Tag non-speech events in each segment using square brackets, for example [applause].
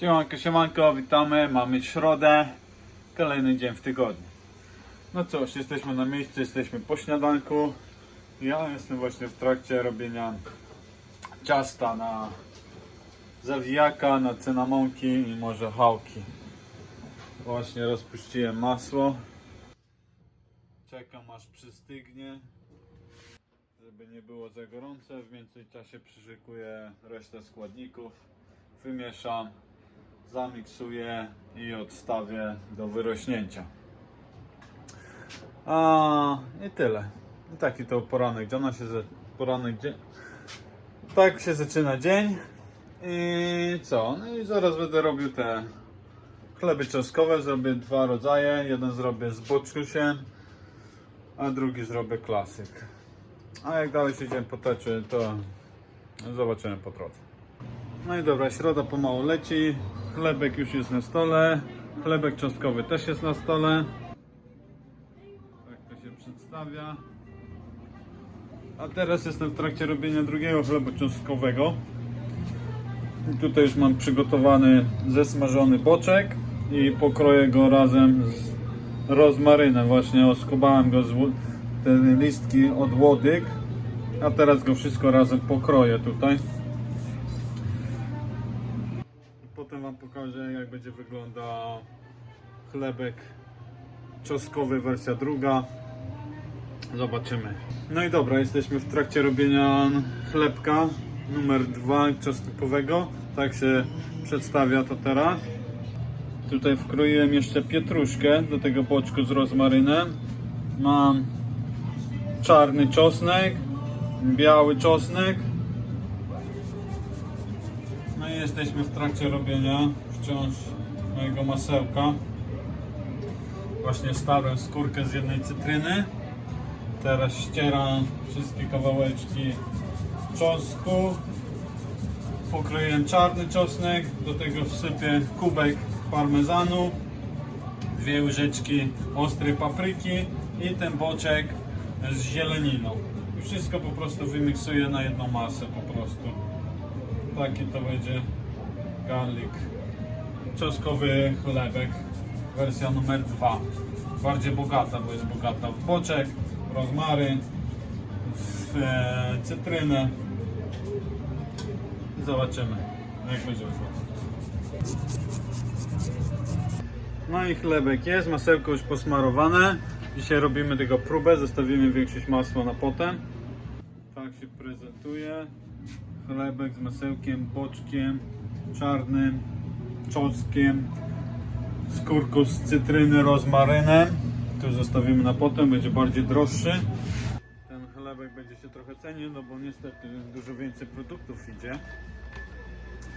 Siemanko, siemanko, witamy, mamy środę, kolejny dzień w tygodniu. No cóż, jesteśmy na miejscu, jesteśmy po śniadanku. Ja jestem właśnie w trakcie robienia ciasta na zawijaka, na cynamonki i może chałki. Właśnie rozpuściłem masło. Czekam aż przystygnie, żeby nie było za gorące. W międzyczasie przyszykuję resztę składników. Wymieszam, zamiksuję i odstawię do wyrośnięcia. A i tyle. I taki to poranek. Dziana się za... poranek dzień. Tak się zaczyna dzień. I co? No i zaraz będę robił te chleby czosnkowe. Zrobię dwa rodzaje. Jeden zrobię z boczkusiem, a drugi zrobię klasyk. A jak dalej się dzień potoczy, to zobaczymy po drodze. No i dobra, środa pomału leci. Chlebek już jest na stole. Chlebek czosnkowy też jest na stole. Tak to się przedstawia. A teraz jestem w trakcie robienia drugiego chleba czosnkowego. I tutaj już mam przygotowany zesmażony boczek i pokroję go razem z rozmarynem. Właśnie oskubałem go z te listki od łodyg. A teraz go wszystko razem pokroję tutaj. Potem Wam wyglądał chlebek czosnkowy wersja druga. Zobaczymy. No i dobra, jesteśmy w trakcie robienia chlebka numer 2 czosnkowego. Tak się przedstawia to teraz. Tutaj wkroiłem jeszcze pietruszkę do tego boczku z rozmarynem. Mam czarny czosnek, biały czosnek, no i jesteśmy w trakcie robienia wciąż mojego masełka. Właśnie starłem skórkę z jednej cytryny. Teraz ścieram wszystkie kawałeczki czosnku. Pokroiłem czarny czosnek, do tego wsypię kubek parmezanu, dwie łyżeczki ostrej papryki i ten boczek z zieleniną. I wszystko po prostu wymiksuję na jedną masę po prostu. Taki to będzie garlic czosnkowy chlebek wersja numer 2 bardziej bogata, bo jest bogata w boczek, rozmaryn w e, cytrynę. Zobaczymy jak będzie wyglądać no i chlebek jest, masełko już posmarowane. Dzisiaj robimy tego próbę, zostawimy większość masła na potem. Tak się prezentuje. Chlebek z masełkiem, boczkiem czarnym, czosnkiem, skórką z cytryny, rozmarynem. Tu zostawimy na potem, będzie bardziej droższy. Ten chlebek będzie się trochę cenił, no bo niestety dużo więcej produktów idzie.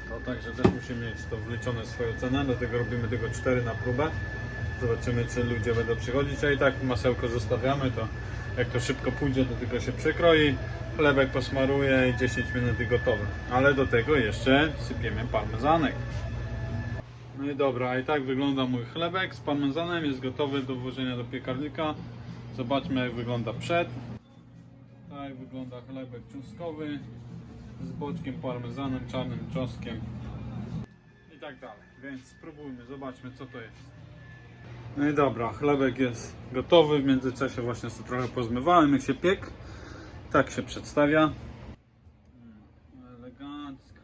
To także też musimy mieć to wliczone w swoją cenę, dlatego robimy tego 4 na próbę. Zobaczymy, czy ludzie będą przychodzić, a i tak masełko zostawiamy, to jak to szybko pójdzie, to tylko się przykroi, chlebek posmaruje i 10 minut i gotowe. Ale do tego jeszcze sypiemy parmezanek. No i dobra, i tak wygląda mój chlebek z parmezanem, jest gotowy do włożenia do piekarnika. Zobaczmy jak wygląda przed. Tak wygląda chlebek czosnkowy z boczkiem, parmezanem, czarnym czosnkiem i tak dalej. Więc spróbujmy, zobaczmy co to jest. No i dobra, chlebek jest gotowy. W międzyczasie właśnie sobie trochę pozmywałem, jak się piek. Tak się przedstawia. Mm, Elegancko.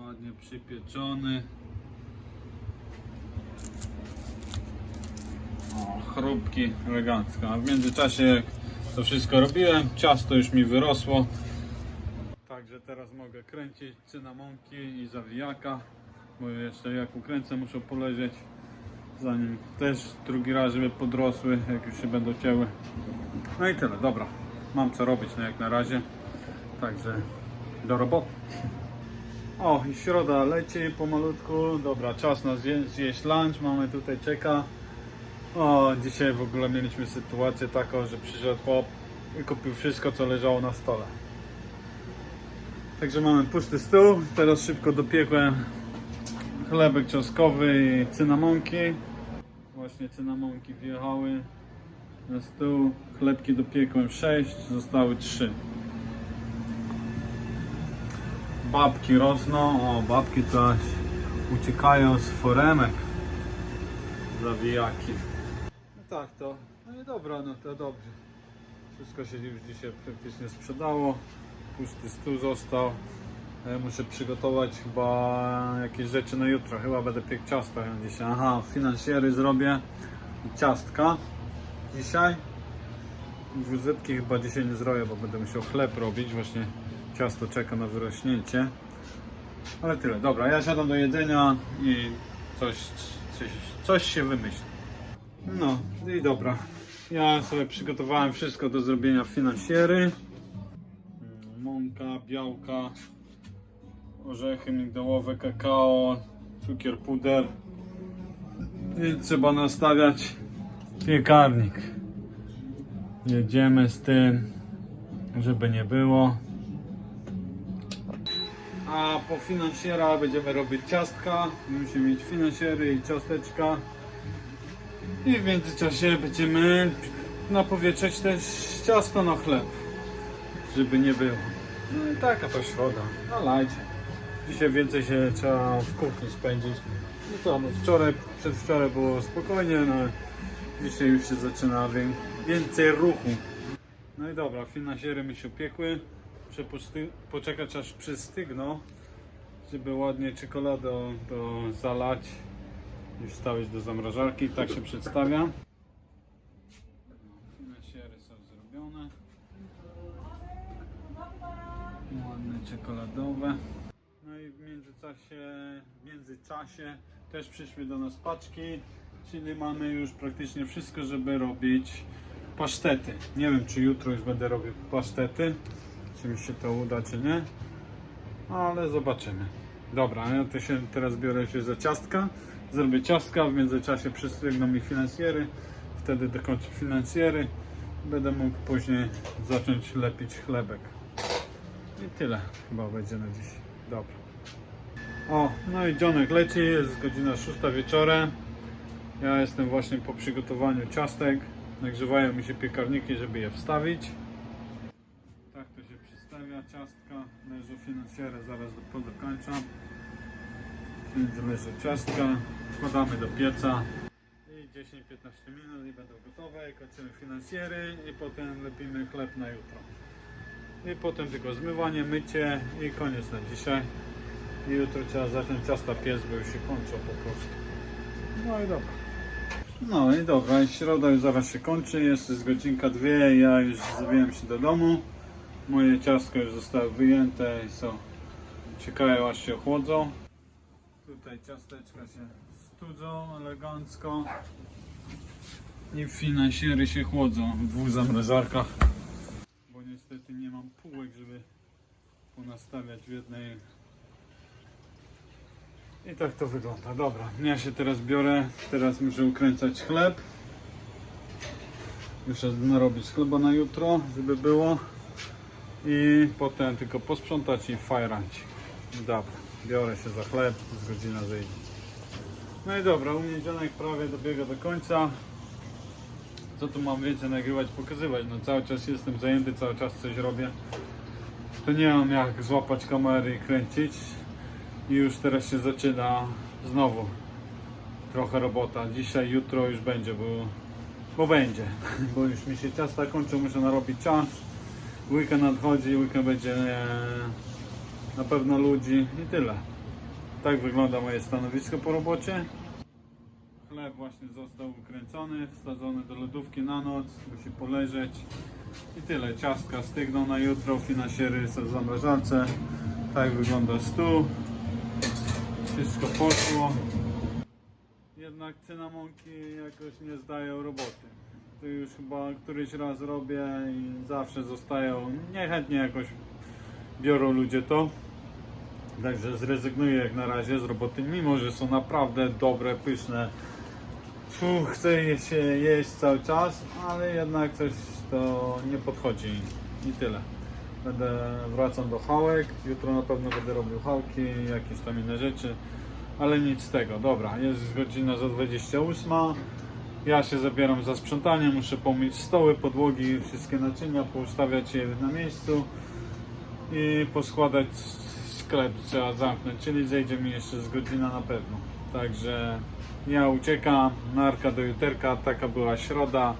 Ładnie przypieczony. Chrupki, elegancko. A w międzyczasie jak to wszystko robiłem, ciasto już mi wyrosło. Także teraz mogę kręcić cynamonki i zawijaka. Bo jeszcze jak ukręcę muszą poleżeć. Zanim też drugi raz, żeby podrosły, jak już się będą cięły. No i tyle, dobra. Mam co robić, no jak na razie. Także do roboty. O, i środa leci pomalutku. Dobra, czas na zje- zjeść lunch. Mamy tutaj czeka. O, dzisiaj w ogóle mieliśmy sytuację taką, że przyszedł chłop i kupił wszystko, co leżało na stole. Także mamy pusty stół. Teraz szybko dopiekłem chlebek czosnkowy i cynamonki. Właśnie cynamonki wjechały na stół. Chlebki dopiekłem 6, zostały 3. babki rosną. O, babki to aż uciekają z foremek. Zawijaki. No tak to. No i dobra, no to dobrze. Wszystko się już dzisiaj praktycznie sprzedało. Pusty stół został. Ja muszę przygotować chyba jakieś rzeczy na jutro. Chyba będę piekł ciasta dzisiaj. Aha, finansjery zrobię i ciastka dzisiaj. Wózetki chyba dzisiaj nie zrobię, bo będę musiał chleb robić. Właśnie ciasto czeka na wyrośnięcie. Ale tyle. Dobra, ja siadam do jedzenia i coś, coś, coś się wymyśli. No i dobra. Ja sobie przygotowałem wszystko do zrobienia finansjery. Mąka, białka, orzechy migdałowe, kakao, cukier, puder. I trzeba nastawiać piekarnik. Jedziemy z tym, żeby nie było. A po finansjera będziemy robić ciastka. Musimy mieć finansjery i ciasteczka. I w międzyczasie będziemy napowietrzeć też ciasto na chleb. Żeby nie było. No i taka to środa. No lajcie. Dzisiaj więcej się trzeba w kuchni spędzić. No co, no wczoraj, przedwczoraj było spokojnie, no dzisiaj już się zaczyna wię- więcej ruchu. No i dobra, finansjery mi się upiekły. Muszę poczekać aż przystygną, żeby ładnie czekoladą to zalać i wstawić do zamrażarki. Tak się przedstawia. Finansjery są zrobione. Ładne czekoladowe. No i w międzyczasie, w międzyczasie też przyszły do nas paczki, czyli mamy już praktycznie wszystko, żeby robić pasztety. Nie wiem, czy jutro już będę robił pasztety, czy mi się to uda, czy nie, ale zobaczymy. Dobra, ja to się teraz biorę się za ciastka, zrobię ciastka, w międzyczasie przystygną mi finansjery, wtedy dokończę finansjery, będę mógł później zacząć lepić chlebek. I tyle chyba będzie na dziś. Dobra. O, no i dzionek leci, jest godzina 6 wieczorem. Ja jestem właśnie po przygotowaniu ciastek. Nagrzewają mi się piekarniki, żeby je wstawić. Tak to się przystawia ciastka. Leżą finansjery, zaraz do, dokończam. Będzie leży ciastka. Wkładamy do pieca. I 10-15 minut i będą gotowe. Kończymy finansjery i potem lepimy chleb na jutro. I potem tylko zmywanie, mycie i koniec na dzisiaj. I jutro trzeba zacząć ciasta piec, bo już się kończą po prostu. No i dobra. No i dobra, środa już zaraz się kończy, jest jest godzinka dwie, ja już zawijam się do domu. Moje ciastka już zostały wyjęte i są, czekają aż się ochłodzą. Tutaj ciasteczka się studzą elegancko. I finansjery się chłodzą w dwóch zamrażarkach bo niestety nie mam półek, żeby ponastawiać w jednej. I tak to wygląda. Dobra, ja się teraz biorę. Teraz muszę ukręcać chleb. Muszę narobić chleba na jutro, żeby było. I potem tylko posprzątać i fajrać. Dobra, biorę się za chleb, z godzina zejdzie. No i dobra, u mnie dzionek prawie dobiega do końca co tu mam więcej nagrywać, pokazywać. No cały czas jestem zajęty, cały czas coś robię. To nie mam jak złapać kamery i kręcić. I już teraz się zaczyna znowu trochę robota. Dzisiaj, jutro już będzie, bo, bo będzie. [laughs] Bo już mi się ciasta kończą, muszę narobić czas. Weekend nadchodzi, weekend będzie e, na pewno ludzi i tyle. Tak wygląda moje stanowisko po robocie. Chleb właśnie został ukręcony, wsadzony do lodówki na noc, musi poleżeć. I tyle, ciastka stygną na jutro, finansjery są w zamrażarce. Tak wygląda stół. Wszystko poszło. Jednak cynamonki jakoś nie zdają roboty. To już chyba któryś raz robię i zawsze zostają, niechętnie jakoś biorą ludzie to. Także zrezygnuję jak na razie z roboty, mimo że są naprawdę dobre, pyszne. Fuh, chce się jeść cały czas, ale jednak coś to nie podchodzi i tyle. Będę wracam do hałek, jutro na pewno będę robił hałki, jakieś tam inne rzeczy, ale nic z tego. Dobra, jest godzina za 28. Ja się zabieram za sprzątanie, muszę pomyć stoły, podłogi, wszystkie naczynia, poustawiać je na miejscu i poskładać sklep trzeba zamknąć, czyli zejdzie mi jeszcze z godzina na pewno. Także ja uciekam, narka do juterka, taka była środa.